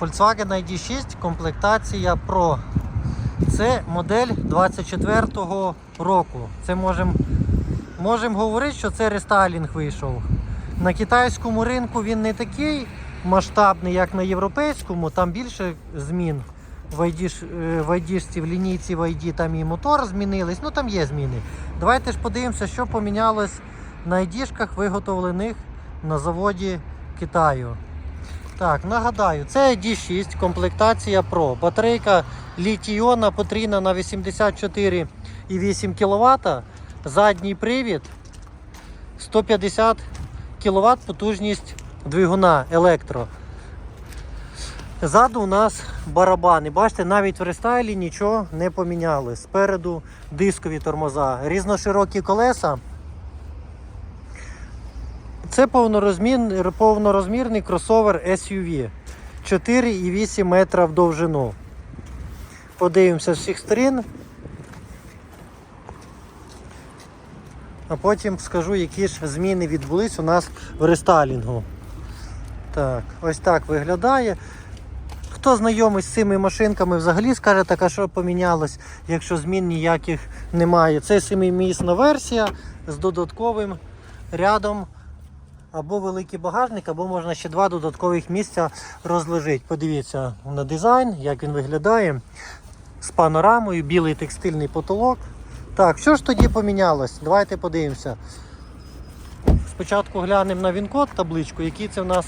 Volkswagen ID6, комплектація Pro. Це модель 24-го року. Це можемо можем говорити, що це рестайлінг вийшов. На китайському ринку він не такий масштабний, як на європейському. Там більше змін. В ID, е, в лінійці в ID там і мотор змінились, ну там є зміни. Давайте ж подивимося, що помінялось на ID-шках, виготовлених на заводі Китаю. Так, нагадаю, це ID6, комплектація Pro. Батарейка літій-іонна потрібна на 84,8 кВт. Задній привід 150 кВт потужність двигуна електро. Ззаду у нас барабани. Бачите, навіть в рестайлі нічого не поміняли. Спереду дискові тормоза, різноширокі колеса. Це повнорозмір, повнорозмірний кросовер SUV 4,8 метра в довжину. Подивимося з всіх сторін. А потім скажу, які ж зміни відбулись у нас в рестайлінгу. Так, ось так виглядає. Хто знайомий з цими машинками, взагалі скаже, так, а що помінялось, якщо змін ніяких немає. Це семимісна версія з додатковим рядом або великий багажник, або можна ще два додаткових місця розложити. Подивіться на дизайн, як він виглядає. З панорамою, білий текстильний потолок. Так, що ж тоді помінялось? Давайте подивимося. Спочатку глянемо на він-код табличку, який це в нас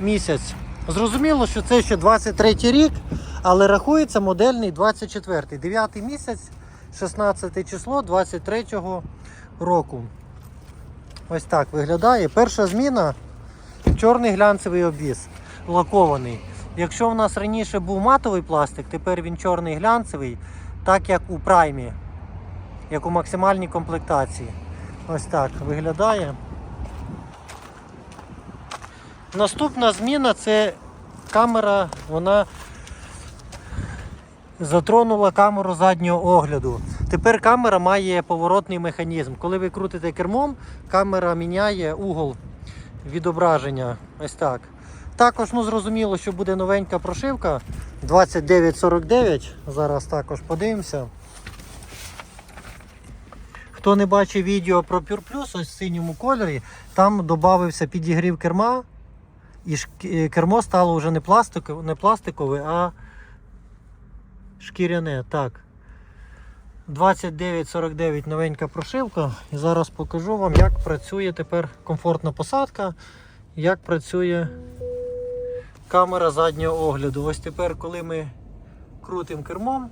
місяць. Зрозуміло, що це ще 23 рік, але рахується модельний 24 9 місяць, 16 число 23 року. Ось так виглядає. Перша зміна чорний глянцевий обвіз, лакований. Якщо в нас раніше був матовий пластик, тепер він чорний глянцевий, так як у праймі, як у максимальній комплектації. Ось так виглядає. Наступна зміна це камера, вона затронула камеру заднього огляду. Тепер камера має поворотний механізм. Коли ви крутите кермом, камера міняє угол відображення. Ось так. Також ну, зрозуміло, що буде новенька прошивка 2949. Зараз також подивимося. Хто не бачив відео про Pure Plus, ось в синьому кольорі, там додався підігрів керма. І е, кермо стало вже не пластикове, не пластикове, а шкіряне. Так. 2949 новенька прошивка. І зараз покажу вам, як працює тепер комфортна посадка, як працює камера заднього огляду. Ось тепер, коли ми крутимо кермом,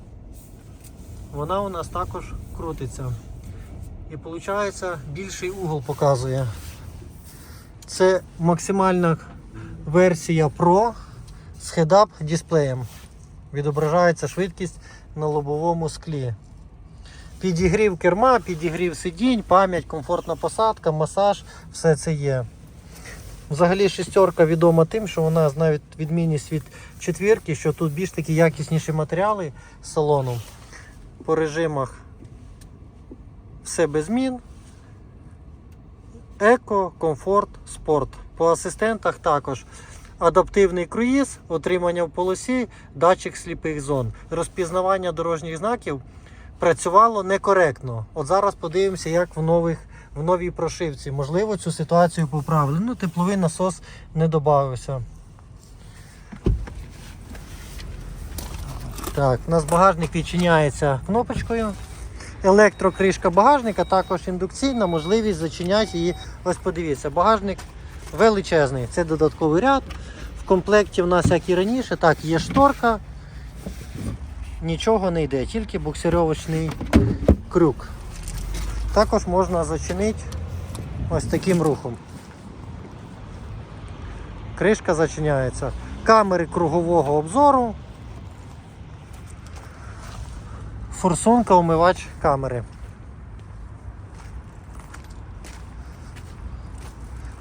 вона у нас також крутиться. І виходить, більший угол показує. Це максимальна версія Pro з head-up дисплеєм. Відображається швидкість на лобовому склі. Підігрів керма, підігрів сидінь, пам'ять, комфортна посадка, масаж, все це є. Взагалі шістерка відома тим, що вона навіть відмінність від четвірки, що тут більш такі якісніші матеріали салону. По режимах все без змін. Еко, комфорт, спорт. По асистентах також адаптивний круїз, отримання в полосі, датчик сліпих зон. Розпізнавання дорожніх знаків працювало некоректно. От зараз подивимося, як в, нових, в новій прошивці. Можливо, цю ситуацію поправили. Ну, тепловий насос не додався. Так, у нас багажник відчиняється кнопочкою. Електрокришка багажника, також індукційна, можливість зачиняти її. Ось подивіться, багажник величезний. Це додатковий ряд. В комплекті в нас, як і раніше, так, є шторка. Нічого не йде, тільки буксировочний крюк. Також можна зачинити ось таким рухом. Кришка зачиняється. Камери кругового обзору. Форсунка, умивач камери.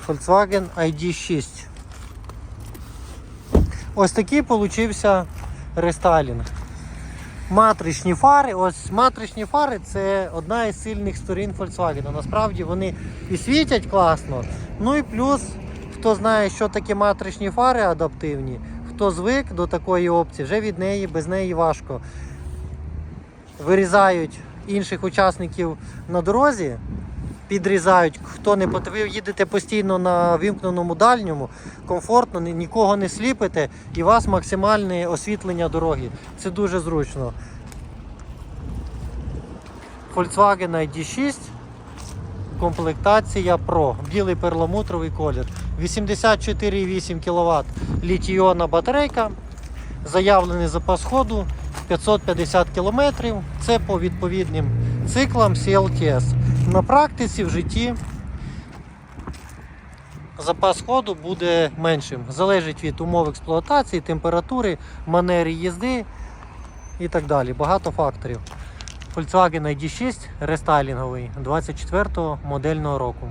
Volkswagen ID6. Ось такий получився рестайлінг. Матричні фари. Ось матричні фари це одна із сильних сторін Volkswagen. Насправді вони і світять класно. Ну і плюс, хто знає, що таке матричні фари адаптивні, хто звик до такої опції, вже від неї без неї важко. Вирізають інших учасників на дорозі, підрізають. Хто не пот- ви їдете постійно на вимкненому дальньому, комфортно, нікого не сліпите, і у вас максимальне освітлення дороги. Це дуже зручно. Volkswagen ID6. Комплектація Pro, білий перламутровий колір. 84,8 кВт літійонна батарейка. Заявлений запас ходу 550 км. Це по відповідним циклам CLTS. На практиці в житті запас ходу буде меншим. Залежить від умов експлуатації, температури, манери їзди і так далі. Багато факторів. Volkswagen ID6 рестайлінговий 24-го модельного року.